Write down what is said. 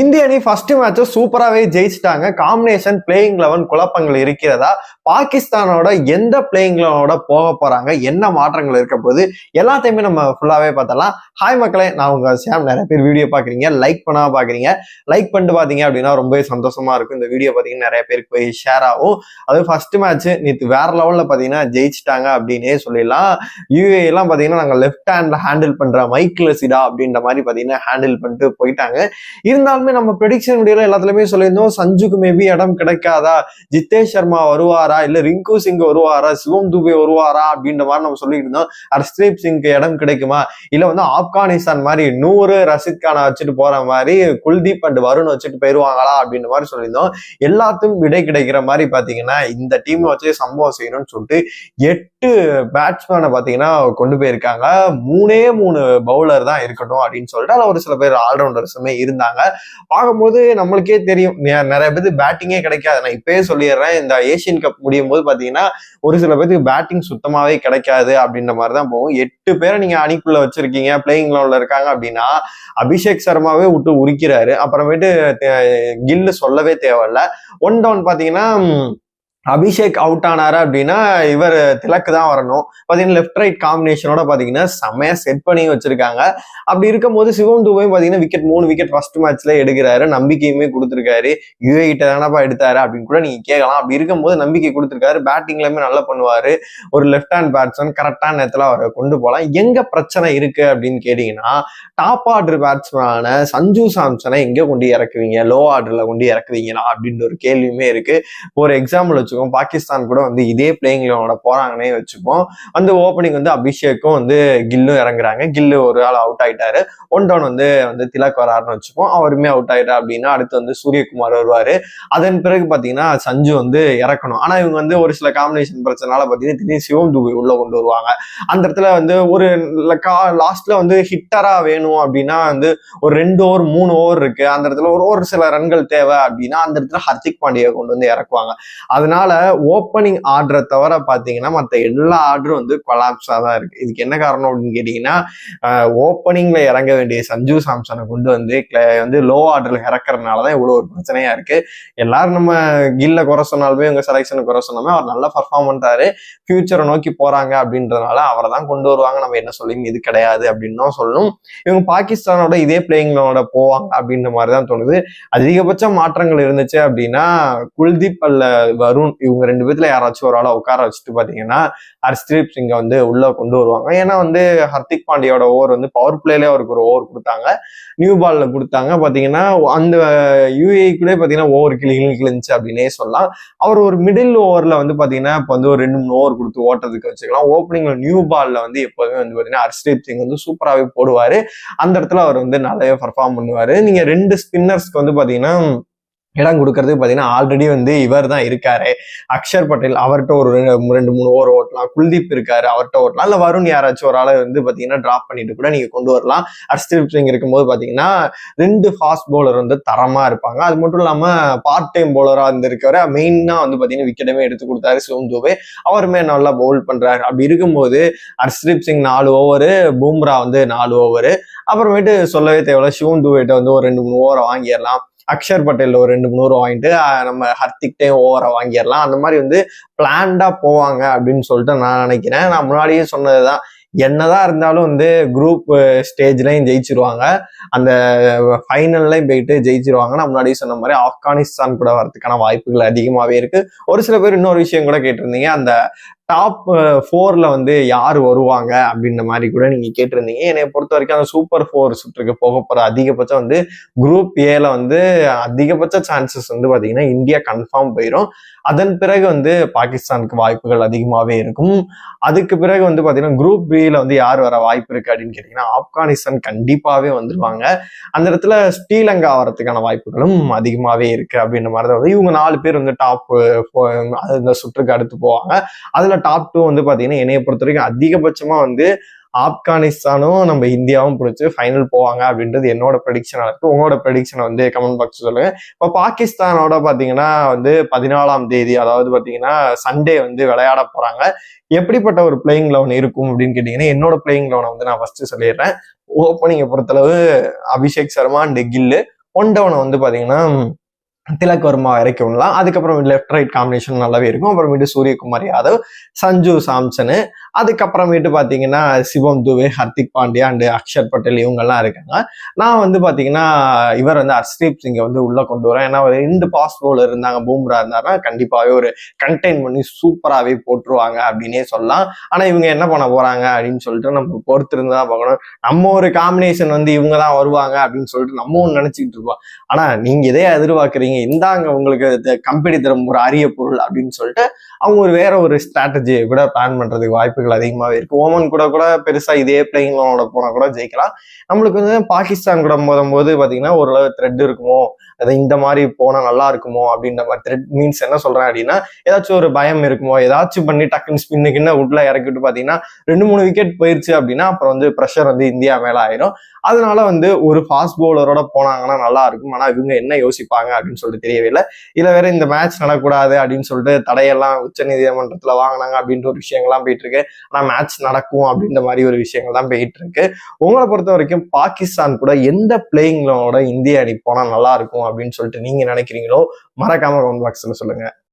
இந்திய அணி ஃபர்ஸ்ட் மேட்சை சூப்பராகவே ஜெயிச்சிட்டாங்க. காம்பினேஷன் பிளேயிங் லெவன் குழப்பங்கள் இருக்கிறதா? பாகிஸ்தானோட எந்த பிளேயிங் லெவனோட போக போறாங்க? என்ன மாற்றங்கள் இருக்க போது எல்லாத்தையுமே நம்ம ஃபுல்லாவே பார்த்தலாம் ஹாய் மக்களே நான் உங்க சாம் நிறைய பேர் வீடியோ பாக்குறீங்க லைக் பண்ணாம பாக்குறீங்க லைக் பண்ணிட்டு பாத்தீங்க அப்படின்னா ரொம்பவே சந்தோஷமா இருக்கும். இந்த வீடியோ பாத்தீங்கன்னா நிறைய பேருக்கு போய் ஷேர் ஆகும். அது ஃபர்ஸ்ட் மேட்ச் நேற்று வேற லெவல்ல பாத்தீங்கன்னா ஜெயிச்சிட்டாங்க அப்படின்னே சொல்லிடலாம். யூஏ எல்லாம் பாத்தீங்கன்னா நாங்க லெஃப்ட் ஹேண்ட்ல ஹேண்டில் பண்ற மைக்கில் சிடா அப்படின்ற மாதிரி பாத்தீங்கன்னா ஹேண்டில் பண்ணிட்டு போயிட்டாங்க. இருந்தாலும் நம்ம ப்ரெடிக்ஷன் வீடியோல எல்லாத்துலயுமே சொல்லியிருந்தோம். சஞ்சுக்கு மேபி இடம் கிடைக்காதா? ஜித்தேஷ் சர்மா வருவாரா? இல்ல ரிங்கு சிங் வருவாரா? சிவம் துபே வருவாரா? அப்படின்ற மாதிரி நம்ம சொல்லிட்டு இருந்தோம். ஹர்ஸ்தீப் சிங்க்கு இடம் கிடைக்குமா? இல்ல வந்து ஆப்கானிஸ்தான் மாதிரி நூறு ரஷித் கானை வச்சுட்டு போற மாதிரி குல்தீப் அண்ட் வருண் வச்சுட்டு போயிருவாங்களா? அப்படின்ற மாதிரி சொல்லியிருந்தோம். எல்லாத்துக்கும் விடை கிடைக்கிற மாதிரி பாத்தீங்கன்னா இந்த டீம் வச்சு சம்பவம் செய்யணும்னு சொல்லிட்டு எட்டு பேட்ஸ்மேனை பார்த்தீங்கன்னா கொண்டு போயிருக்காங்க. மூணே மூணு பவுலர் தான் இருக்கட்டும் அப்படின்னு சொல்லிட்டு அதில் ஒரு சில பேர் ஆல்ரவுண்டர்ஸுமே இருந்தாங்க. பார்க்கும்போது நம்மளுக்கே தெரியும். நிறைய பேருக்கு பேட்டிங்கே கிடைக்காது. நான் இப்பயே சொல்லிடுறேன். இந்த ஏசியன் கப் முடியும் போது பார்த்தீங்கன்னா ஒரு சில பேருக்கு பேட்டிங் சுத்தமாகவே கிடைக்காது அப்படின்ற மாதிரி தான் போகும். எட்டு பேரை நீங்கள் அணிக்குள்ள வச்சிருக்கீங்க பிளேயிங் லெவலில் இருக்காங்க அப்படின்னா அபிஷேக் சர்மாவே விட்டு உரிக்கிறாரு. அப்புறமேட்டு கில்லு சொல்லவே தேவையில்ல. ஒன் டவுன் பார்த்தீங்கன்னா அபிஷேக் அவுட் ஆனாரு அப்படின்னா இவர் திலக்கு தான் வரணும் பார்த்தீங்கன்னா லெஃப்ட் ரைட் காம்பினேஷனோட பார்த்தீங்கன்னா செமையா செட் பண்ணி வச்சிருக்காங்க. அப்படி இருக்கும்போது சிவம் துபையும் பார்த்தீங்கன்னா விக்கெட் மூணு விக்கெட் ஃபர்ஸ்ட் மேட்ச்ல எடுக்கிறாரு. நம்பிக்கையுமே கொடுத்துருக்காரு. யூஏ கிட்ட தானப்பா எடுத்தாரு அப்படின்னு கூட நீங்க கேட்கலாம். அப்படி இருக்கும்போது நம்பிக்கை கொடுத்துருக்காரு. பேட்டிங்லயுமே நல்லா பண்ணுவாரு. ஒரு லெஃப்ட் ஹேண்ட் பேட்ஸ்மேன் கரெக்டான நேரத்தில் அவரை கொண்டு போகலாம். எங்க பிரச்சனை இருக்கு அப்படின்னு கேட்டீங்கன்னா டாப் ஆர்டர் பேட்ஸ்மேனான சஞ்சு சாம்சனை எங்க கொண்டு இறக்குவீங்க? லோ ஆர்டர்ல கொண்டு இறக்குவீங்களா? அப்படின்ற ஒரு கேள்வியுமே இருக்கு. ஒரு எக்ஸாம்பிள் வச்சு வச்சுக்கோம் பாகிஸ்தான் கூட வந்து இதே பிளேயிங் லெவனோட போறாங்கன்னே வச்சுப்போம். வந்து ஓப்பனிங் வந்து அபிஷேக்கும் வந்து கில்லும் இறங்குறாங்க. கில்லு ஒரு ஆள் அவுட் ஆயிட்டாரு. ஒன் டவுன் வந்து வந்து திலக் வராருன்னு வச்சுப்போம். அவருமே அவுட் ஆயிட்டா அப்படின்னா அடுத்து வந்து சூரியகுமார் வருவாரு. அதன் பிறகு பாத்தீங்கன்னா சஞ்சு வந்து இறக்கணும். ஆனா இவங்க வந்து ஒரு சில காம்பினேஷன் பிரச்சனால பாத்தீங்கன்னா திடீர்னு சிவம் துபை உள்ள கொண்டு வருவாங்க. அந்த இடத்துல வந்து ஒரு லாஸ்ட்ல வந்து ஹிட்டரா வேணும் அப்படின்னா வந்து ஒரு ரெண்டு ஓவர் மூணு ஓவர் இருக்கு. அந்த இடத்துல ஒரு ஒரு சில ரன்கள் தேவை அப்படின்னா அந்த இடத்துல ஹர்திக் பாண்டியை கொண்டு வந்து இறக்குவாங்க. அதனால ஓப்பனிங் ஆர்டரை தவிர பார்த்தீங்கன்னா மற்ற எல்லா ஆர்டரும் வந்து கொலாப்ஸாக தான் இருக்கு. இதுக்கு என்ன காரணம் அப்படின்னு கேட்டீங்கன்னா ஓப்பனிங்ல இறங்க வேண்டிய சஞ்சு சாம்சனை கொண்டு வந்து வந்து லோ ஆர்டர்ல இறக்குறதுனால தான் இவ்வளோ ஒரு பிரச்சனையா இருக்கு. எல்லாரும் நம்ம கில்ல குறை சொன்னாலுமே இவங்க செலெக்ஷனை குறை சொன்னாலுமே அவர் நல்லா பர்ஃபார்ம் பண்ணுறாரு ஃபியூச்சரை நோக்கி போறாங்க அப்படின்றதுனால அவரை தான் கொண்டு வருவாங்க. நம்ம என்ன சொல்லி இது கிடையாது அப்படின்னு சொல்லணும் இவங்க பாகிஸ்தானோட இதே பிளேயிங்களோட போவாங்க அப்படின்ற மாதிரி தான் தோணுது. அதிகபட்ச மாற்றங்கள் இருந்துச்சு அப்படின்னா குல்தீப் அல்ல வருண் இவங்க ரெண்டு பேர்த்துல யாராச்சும் ஒரு ஆளை உட்கார வச்சுட்டு பாத்தீங்கன்னா ஹர்ஸ்தீப் சிங்கை வந்து உள்ள கொண்டு வருவாங்க. ஏன்னா வந்து ஹர்திக் பாண்டியோட ஓவர் வந்து பவர் பிளேலே அவருக்கு ஒரு ஓவர் கொடுத்தாங்க. நியூ பால்ல கொடுத்தாங்க. பாத்தீங்கன்னா அந்த யூஏ கூட பாத்தீங்கன்னா ஓவர் கிளி கிழிஞ்சு அப்படின்னே சொல்லலாம். அவர் ஒரு மிடில் ஓவர்ல வந்து பாத்தீங்கன்னா இப்போ வந்து ஒரு ரெண்டு மூணு ஓவர் கொடுத்து ஓட்டுறதுக்கு வச்சுக்கலாம். ஓப்பனிங்ல நியூ பால்ல வந்து எப்போதுமே வந்து பாத்தீங்கன்னா ஹர்ஸ்தீப் சிங் வந்து சூப்பராகவே போடுவாரு. அந்த இடத்துல அவர் வந்து நல்லாவே பர்ஃபார்ம் பண்ணுவாரு. நீங்க ரெண்டு ஸ்பின்னர்ஸ்க்கு வந்து பாத்தீங்கன்னா இடம் கொடுக்கறது பார்த்தீங்கன்னா ஆல்ரெடி வந்து இவர் தான் இருக்காரு. அக்ஷர் பட்டேல் அவர்கிட்ட ஒரு ரெண்டு மூணு ஓவர் ஓட்டலாம். குல்தீப் இருக்காரு அவர்கிட்ட ஓட்டலாம். இல்லை வருண் யாராச்சும் ஒரு ஆளை வந்து பார்த்தீங்கன்னா ட்ராப் பண்ணிட்டு கூட நீங்கள் கொண்டு வரலாம். ஹர்ஷ்தீப் சிங் இருக்கும்போது பார்த்தீங்கன்னா ரெண்டு ஃபாஸ்ட் பவுலர் வந்து தரமாக இருப்பாங்க. அது மட்டும் இல்லாமல் பார்ட் டைம் பவுலராக இருந்திருக்கவர் மெயினாக வந்து பார்த்தீங்கன்னா விக்கெட்டுமே எடுத்து கொடுத்தாரு சிவம் துபே அவருமே நல்லா பவுல் பண்ணுறாரு அப்படி இருக்கும்போது ஹர்ஷ்தீப் சிங் நாலு ஓவரு பூம்ரா வந்து நாலு ஓவரு அப்புறமேட்டு சொல்லவே தேவையில்ல சிவம் துபேட்ட வந்து ஒரு ரெண்டு மூணு ஓவரை வாங்கிடலாம். அக்ஷர் பட்டேலில் ஒரு ரெண்டு மூணு வாங்கிட்டு நம்ம ஹர்திக்டையும் ஓவரை வாங்கிடலாம். அந்த மாதிரி வந்து பிளான்டாக போவாங்க அப்படின்னு சொல்லிட்டு நான் நினைக்கிறேன். நான் முன்னாடியே சொன்னதுதான். என்னதான் இருந்தாலும் வந்து குரூப் ஸ்டேஜ்லையும் ஜெயிச்சிருவாங்க. அந்த ஃபைனல்லையும் போயிட்டு ஜெயிச்சிருவாங்க. நான் முன்னாடியே சொன்ன மாதிரி ஆப்கானிஸ்தான் கூட வரதுக்கான வாய்ப்புகள் அதிகமாகவே இருக்கு. ஒரு சில பேர் இன்னொரு விஷயம் கூட கேட்டிருந்தீங்க. அந்த டாப் ஃபோர்ல uh, வந்து யார் வருவாங்க அப்படின்ற மாதிரி கூட நீங்கள் கேட்டிருந்தீங்க. என்னை பொறுத்த வரைக்கும் அந்த சூப்பர் ஃபோர் சுற்றுக்கு போக போகிற அதிகபட்சம் வந்து குரூப் ஏல வந்து அதிகபட்ச சான்சஸ் வந்து பார்த்தீங்கன்னா இந்தியா கன்ஃபார்ம் போயிடும் அதன் பிறகு வந்து பாகிஸ்தானுக்கு வாய்ப்புகள் அதிகமாகவே இருக்கும். அதுக்கு பிறகு வந்து பார்த்தீங்கன்னா குரூப் பியில் வந்து யார் வர வாய்ப்பு இருக்கு அப்படின்னு கேட்டிங்கன்னா ஆப்கானிஸ்தான் கண்டிப்பாகவே வந்துருவாங்க. அந்த இடத்துல ஸ்ரீலங்கா வரதுக்கான வாய்ப்புகளும் அதிகமாகவே இருக்குது அப்படின்ற மாதிரி தான் வந்து இவங்க நாலு பேர் வந்து டாப் uh, அந்த சுற்றுக்கு அடுத்து போவாங்க. அதில் டாப் டூ வந்து பார்த்தீங்கன்னா என்னைய பொறுத்த வரைக்கும் அதிகபட்சமாக வந்து ஆப்கானிஸ்தானும் நம்ம இந்தியாவும் பிடிச்சி ஃபைனல் போவாங்க அப்படின்றது என்னோட ப்ரெடிக்ஷனாக இருக்குது உங்களோட ப்ரெடிக்ஷனை வந்து கமெண்ட் பாக்ஸ் சொல்லுங்கள் இப்போ பாகிஸ்தானோட பார்த்தீங்கன்னா வந்து பதினாலாம் தேதி அதாவது பார்த்தீங்கன்னா சண்டே வந்து விளையாட போகிறாங்க எப்படிப்பட்ட ஒரு பிளேயிங் லெவன் இருக்கும் அப்படின்னு கேட்டிங்கன்னா என்னோட பிளேயிங் லெவனை வந்து நான் ஃபர்ஸ்ட் சொல்லிடுறேன். ஓப்பனிங்கை பொறுத்தளவு அபிஷேக் சர்மா அண்ட் கில்லு ஒன் டவுனை வந்து பார்த்தீங்கன்னா திலக்வர்மா இறக்கி விடலாம் அதுக்கப்புறம் லெஃப்ட் ரைட் காம்பினேஷன் நல்லாவே இருக்கும். அப்புறமேட்டு சூரியகுமார் யாதவ் சஞ்சு சாம்சனு அதுக்கப்புறமேட்டு பார்த்தீங்கன்னா சிவம் துபே ஹர்திக் பாண்டியா அண்டு அக்ஷர் பட்டேல் இவங்கெல்லாம் இருக்காங்க. நான் வந்து பார்த்தீங்கன்னா இவர் வந்து ஹர்ஸ்தீப் சிங்கை வந்து உள்ளே கொண்டு வரேன். ஏன்னா ஒரு ரெண்டு பாஸ் பவுலர் இருந்தாங்க பூம்ரா இருந்தாருன்னா கண்டிப்பாகவே ஒரு கண்டெயின் பண்ணி சூப்பராகவே போட்டுருவாங்க அப்படின்னே சொல்லலாம். ஆனால் இவங்க என்ன பண்ண போகிறாங்க அப்படின்னு சொல்லிட்டு நம்ம பொறுத்திருந்து தான் பார்க்கணும். நம்ம ஒரு காம்பினேஷன் வந்து இவங்க தான் வருவாங்க அப்படின்னு சொல்லிட்டு நம்ம ஒன்று நினச்சிக்கிட்டு இருப்போம். ஆனால் நீங்கள் இதே எதிர்பார்க்குறீங்க? இந்தாங்க உங்களுக்கு கம்பெனி தரும் ஒரு அரிய பொருள் அப்படின்னு சொல்லிட்டு அவங்க ஒரு வேற ஒரு ஸ்ட்ராட்டஜியை கூட பிளான் பண்ணுறதுக்கு வாய்ப்புகள் அதிகமாகவே இருக்கு. ஓமன் கூட கூட பெருசா இதே பிளேயிங் லோனோட போனா கூட ஜெயிக்கலாம். நம்மளுக்கு வந்து பாகிஸ்தான் கூட மோதும் போது பாத்தீங்கன்னா ஓரளவு த்ரெட் இருக்குமோ? அது இந்த மாதிரி போனா நல்லா இருக்குமோ? அப்படின்ற மாதிரி த்ரெட் மீன்ஸ் என்ன சொல்றேன் அப்படின்னா ஏதாச்சும் ஒரு பயம் இருக்குமோ? ஏதாச்சும் பண்ணி டக்குன்னு ஸ்பின்னுக்குன்னு உட்ல இறக்கிட்டு பாத்தீங்கன்னா ரெண்டு மூணு விக்கெட் போயிருச்சு அப்படின்னா அப்புறம் வந்து ப்ரெஷர் வந்து இந்தியா மேல ஆயிரும். அதனால வந்து ஒரு ஃபாஸ்ட் பவுலரோட போனாங்கன்னா நல்லா இருக்கும். ஆனா இவங்க என்ன யோசிப்பாங்க அப்படின்னு சொல்லிட்டு தெரியவே இல்லை இதுல வேற இந்த மேட்ச் நடக்கூடாது அப்படின்னு சொல்லிட்டு தடையெல்லாம் உச்ச நீதிமன்றத்துல வாங்கினாங்க அப்படின்ற ஒரு விஷயங்கள்லாம் போயிட்டு இருக்கு. ஆனா மேட்ச் நடக்கும் அப்படின்ற மாதிரி ஒரு விஷயங்கள் தான் போயிட்டு இருக்கு. உங்களை பொறுத்த வரைக்கும் பாகிஸ்தான் கூட எந்த பிளேயிங்களோட இந்திய அணி போனா நல்லா இருக்கும் அப்படின்னு சொல்லிட்டு நீங்க நினைக்கிறீங்களோ மறக்காம கமெண்ட் பாக்ஸ்ல சொல்லுங்க.